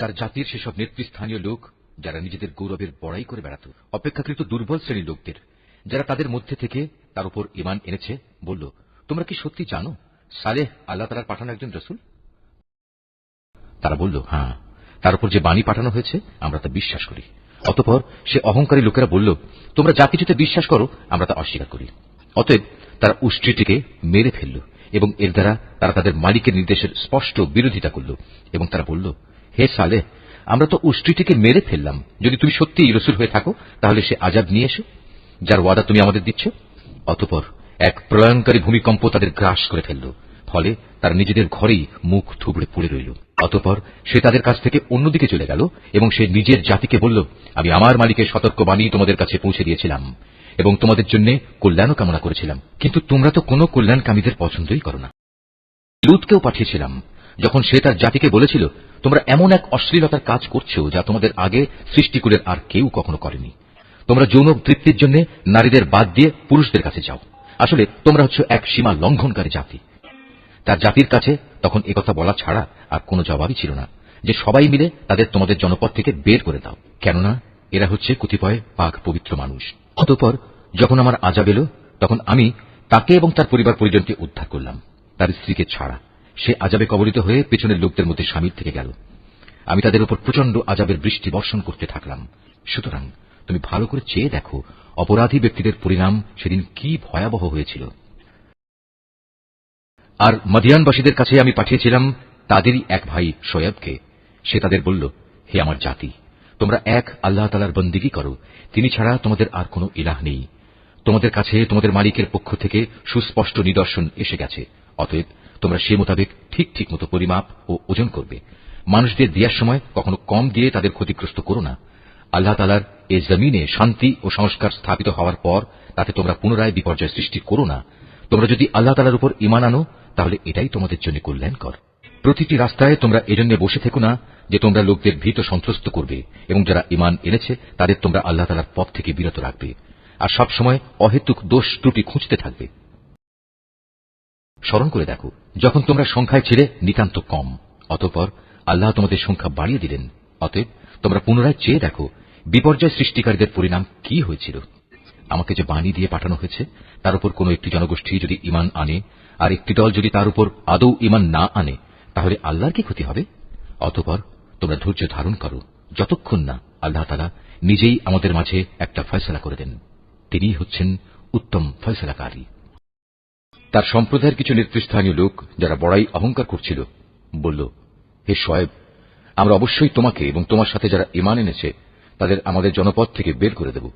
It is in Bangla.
তার জাতির সেসব নেতৃস্থানীয় লোক, যারা নিজেদের গৌরবের বড়াই করে বেড়াত, অপেক্ষাকৃত দুর্বল শ্রেণির লোকদের, যারা তাদের মধ্যে থেকে তার উপর ইমান এনেছে, বলল, তোমরা কি সত্যি জানো, সালেহ আল্লাহ তালার পাঠানো একজন রসুল? তারা বলল হ্যাঁ তার উপর যে বাণী পাঠানো হয়েছে, আমরা তা বিশ্বাস করি। অতপর সে অহংকারী লোকেরা বলল, তোমরা যা কিছুতে বিশ্বাস করো, আমরা তা অস্বীকার করি। অতএব তারা উষ্ট্রিটিকে মেরে ফেলল এবং এর দ্বারা তারা তাদের মালিকের নির্দেশের স্পষ্ট বিরোধিতা করল এবং তারা বলল হে সালে, আমরা তো উষ্ট্রিটিকে মেরে ফেললাম। যদি তুমি সত্যিই রসুল হয়ে থাকো, তাহলে সে আজাব নিয়ে এসো। যার ওয়াদা তুমি আমাদের দিচ্ছ। অতপর এক প্রলয়ঙ্কারী ভূমিকম্প তাদের গ্রাস করে ফেলল, ফলে তারা নিজেদের ঘরেই মুখ থুবড়ে পড়ে রইল। অতপর সে তাদের কাছ থেকে অন্যদিকে চলে গেল, এবং সে নিজের জাতিকে বলল, আমি আমার মালিকের সতর্কবাণী তোমাদের কাছে পৌঁছে দিয়েছিলাম, এবং তোমাদের জন্য কল্যাণও কামনা করেছিলাম। কিন্তু তোমরা তো কোনো কল্যাণকামীদের পছন্দই করো না। লুতকেও পাঠিয়েছিলাম যখন সে তার জাতিকে বলেছিল, তোমরা এমন এক অশ্লীলতার কাজ করছ যা তোমাদের আগে সৃষ্টিকুলের আর কেউ কখনো করেনি। তোমরা যৌন তৃপ্তির জন্য নারীদের বাদ দিয়ে পুরুষদের কাছে যাও। আসলে তোমরা হচ্ছে এক সীমা লঙ্ঘনকারী জাতি। তার জাতির কাছে তখন একথা বলা ছাড়া আর কোনো জবাবই ছিল না। যে সবাই মিলে তাদের তোমাদের জনপদ থেকে বের করে দাও। কেননা এরা হচ্ছে কতিপয় পাক পবিত্র মানুষ। অতপর যখন আমার আজাব এলো, তখন আমি তাকে এবং তার পরিবার পরিজনকে উদ্ধার করলাম, তার স্ত্রীকে ছাড়া। সে আজাবে কবলিত হয়ে পেছনের লোকদের মধ্যে স্বামীর থেকে গেল। আমি তাদের উপর প্রচণ্ড আজাবের বৃষ্টি বর্ষণ করতে থাকলাম। সুতরাং তুমি ভালো করে চেয়ে দেখো, অপরাধী ব্যক্তিদের পরিণাম সেদিন কি ভয়াবহ হয়েছিল। আর মদিয়ানবাসীদের কাছে আমি পাঠিয়েছিলাম, তাদেরই এক ভাই শোয়েবকে সে তাদের বলল, হে আমার জাতি, তোমরা এক আল্লাহ তালার বন্দিগি করো। তিনি ছাড়া তোমাদের আর কোনো ইলাহ নেই। তোমাদের কাছে তোমাদের মালিকের পক্ষ থেকে সুস্পষ্ট নিদর্শন এসে গেছে। অতএব তোমরা সে মোতাবেক ঠিক ঠিক মতো পরিমাপ ও ওজন করবে। মানুষদের দেওয়ার সময় কখনো কম দিয়ে তাদের ক্ষতিগ্রস্ত করো না। আল্লাহ তালার এ জমিনে শান্তি ও সংস্কার স্থাপিত হওয়ার পর তাতে তোমরা পুনরায় বিপর্যয় সৃষ্টি করো না। তোমরা যদি আল্লাহ তালার উপর ইমান আনো, তাহলে এটাই তোমাদের জন্য কল্যাণকর। প্রতিটি রাস্তায় তোমরা এজন্য বসে থেকো না যে তোমরা লোকদের ভীত সন্ত্রস্ত করবে এবং যারা ইমান এনেছে, তাদের তোমরা আল্লাহ তালার পথ থেকে বিরত রাখবে। আর সবসময় অহেতুক দোষ ত্রুটি খুঁজতে থাকবে। স্মরণ করে দেখো, যখন তোমরা সংখ্যায় ছিলে নিতান্ত কম, অতঃপর আল্লাহ তোমাদের সংখ্যা বাড়িয়ে দিলেন। অতএব তোমরা পুনরায় চেয়ে দেখো, বিপর্যয় সৃষ্টিকারীদের পরিণাম কি হয়েছিল? আমাকে যে বাণী দিয়ে পাঠানো হয়েছে, তার উপর কোন একটি জনগোষ্ঠী যদি ইমান আনে, আর একটি দল যদি তার উপর আদৌ ইমান না আনে, তাহলে আল্লাহর কি ক্ষতি হবে? অতপর তোমরা ধৈর্য ধারণ করো, যতক্ষণ না আল্লাহ তালা নিজেই আমাদের মাঝে একটা ফয়সলা করে দেন। তিনি হচ্ছেন উত্তম ফয়সলাকারী। তার সম্প্রদায়ের কিছু নেতৃস্থানীয় লোক যারা বড়াই অহংকার করছিল, বলল, হে শয়েব আমরা অবশ্যই তোমাকে এবং তোমার সাথে যারা ইমান এনেছে, তাদের আমাদের জনপদ থেকে বের করে দেব।